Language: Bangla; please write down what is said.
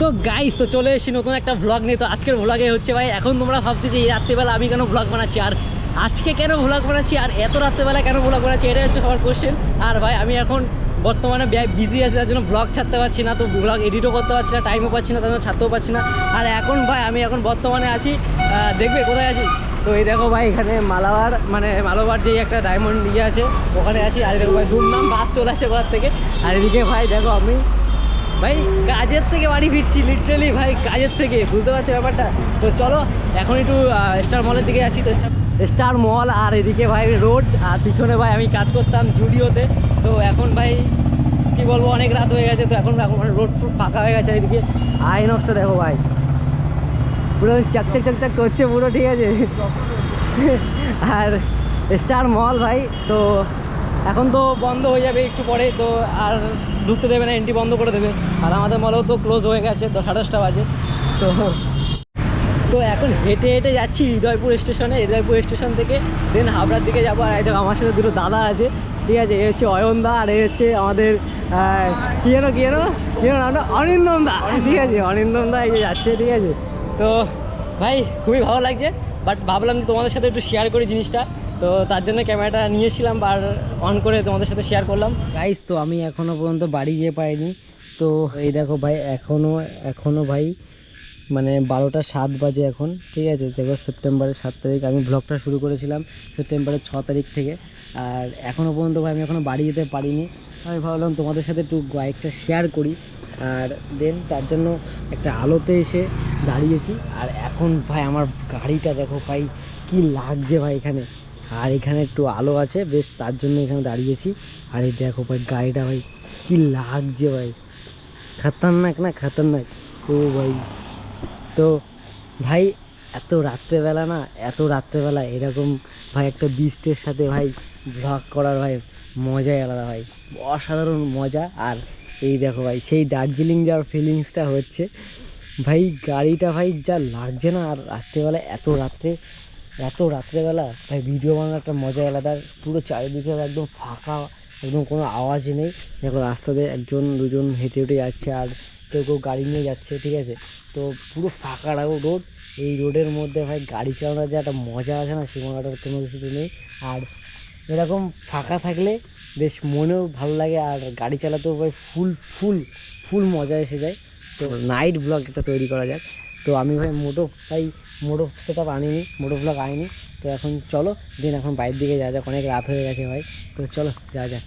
তো গাইস তো চলে এসেছি নতুন একটা ভ্লগ নিয়ে। তো আজকের ভ্লগে হচ্ছে ভাই, এখন তোমরা ভাবছ যে এই রাত্রিবেলা আমি কেন ভ্লগ বানাচ্ছি? আর আজকে কেন ভ্লগ বানাচ্ছি? আর এত রাত্রেবেলা কেন ভ্লগ বানাচ্ছি? এটাই হচ্ছে সবার কোশ্চেন আর ভাই, আমি এখন বর্তমানে বিজি আছি, তার জন্য ব্লগ ছাড়তে পারছি না। তো ব্লগ এডিটও করতে পারছি না টাইমও পাচ্ছি না, তার জন্য ছাড়তেও পারছি না। আর এখন ভাই, আমি এখন বর্তমানে আছি দেখবে কোথায় আছি? তো এই দেখো ভাই, এখানে মালাবার মানে মালাবার যে একটা ডায়মন্ড ইয়ে আছে, ওখানে আছি। আর দেখো ভাই, ধুমধাম বাস চলে আসে কোথার থেকে। আর এদিকে ভাই, দেখো আমি ভাই, কাজের থেকে বাড়ি ফিরছি লিটারালি ভাই, কাজের থেকে, বুঝতে পারছ ব্যাপারটা? তো চলো, এখন একটু স্টার মলের দিকে যাচ্ছি, তো স্টার মল আর এদিকে ভাই রোড আর পিছনে ভাই আমি কাজ করতাম জুডিওতে। তো এখন ভাই, কি বলব, অনেক রাত হয়ে গেছে, তো এখন এখন রোড ফুড ফাঁকা হয়ে গেছে এদিকে। আইনক্সটা দেখো ভাই। পুরো চাকচাক চাকচাক করছে পুরো, ঠিক আছে? আর স্টার মল ভাই, তো এখন তো বন্ধ হয়ে যাবে একটু পরে, তো আর ঢুকতে দেবে না, এন্ট্রি বন্ধ করে দেবে। আর আমাদের মলেও তো ক্লোজ হয়ে গেছে সাড়ে দশটা বাজে। তো তো এখন হেঁটে হেঁটে যাচ্ছি হৃদয়পুর স্টেশনে। হৃদয়পুর স্টেশন থেকে দেন হাবড়ার দিকে যাব। আর দেখো, আমার সাথে দুটো দাদা আছে। ঠিক আছে, এ হচ্ছে অয়নদা আর এ হচ্ছে আমাদের কি যেন কি যেন? কি যেন নামটা? অনিন্দম দা ঠিক আছে অনিন্দম দা এই যে যাচ্ছে, ঠিক আছে। তো ভাই, খুবই ভালো লাগছে। বাট ভাবলাম যে তোমাদের সাথে একটু শেয়ার করি জিনিসটা। তো তার জন্য ক্যামেরাটা নিয়েছিলাম আর অন করে তোমাদের সাথে শেয়ার করলাম। গাইস তো আমি এখনও পর্যন্ত বাড়ি যেয়ে পাইনি। তো এই দেখো ভাই এখনও এখনও ভাই মানে বারোটা সাত বাজে এখন, ঠিক আছে? দেখো সেপ্টেম্বরের সাত তারিখ, আমি ব্লগটা শুরু করেছিলাম সেপ্টেম্বরের ছ তারিখ থেকে। আর এখনও পর্যন্ত ভাই, আমি এখনও বাড়ি যেতে পারিনি। আমি ভাবলাম তোমাদের সাথে একটু বাইকটা শেয়ার করি। আর দেন তার জন্য একটা আলোতে এসে দাঁড়িয়েছি। আর এখন ভাই, আমার গাড়িটা দেখো ভাই, কি লাগছে ভাই এখানে। আর এখানে একটু আলো আছে, বেশ তার জন্য এখানে দাঁড়িয়েছি। আর এই দেখো ভাই, গাড়িটা ভাই, কি লাগছে ভাই। খতরনাক না, খতরনাক। ও ভাই। তো ভাই, এত রাত্রেবেলা না, এত রাত্রেবেলা এরকম ভাই একটা বিস্টের সাথে ভাই ভ্লগ করার ভাই মজাই আলাদা ভাই। অসাধারণ মজা। আর এই দেখো ভাই, সেই দার্জিলিং যাওয়ার ফিলিংসটা হচ্ছে, ভাই গাড়িটা ভাই যা লাগছে না, আর রাত্রেবেলা এত রাত্রে এত রাত্রেবেলা, ভাই ভিডিও বানানোর একটা মজাই আলাদা। পুরো চারিদিকে একদম ফাঁকা, একদম কোনো আওয়াজ নেই। দেখো রাস্তাতে একজন, দুজন হেঁটে হেঁটে যাচ্ছে আর কেউ কেউ গাড়ি নিয়ে যাচ্ছে, ঠিক আছে? তো পুরো ফাঁকা রোড। এই রোডের মধ্যে ভাই গাড়ি চালানোর যে একটা মজা আছে না সে মজাটার কোনো কিছুতে নেই। আর এরকম ফাঁকা থাকলে বেশ মনেও ভালো লাগে আর গাড়ি চালাতেও ভাই ফুল ফুল ফুল মজা এসে যায়। তো নাইট ব্লগ একটা তৈরি করা যাক। তো আমি ভাই মোটো, তাই মোটো সেট আপ আনিনি, মোটো ব্লগ আনিনি তো এখন চলো, দিন এখন বাইরের দিকে যা যাক, অনেক রাত হয়ে গেছে ভাই। তো চলো যা যাক।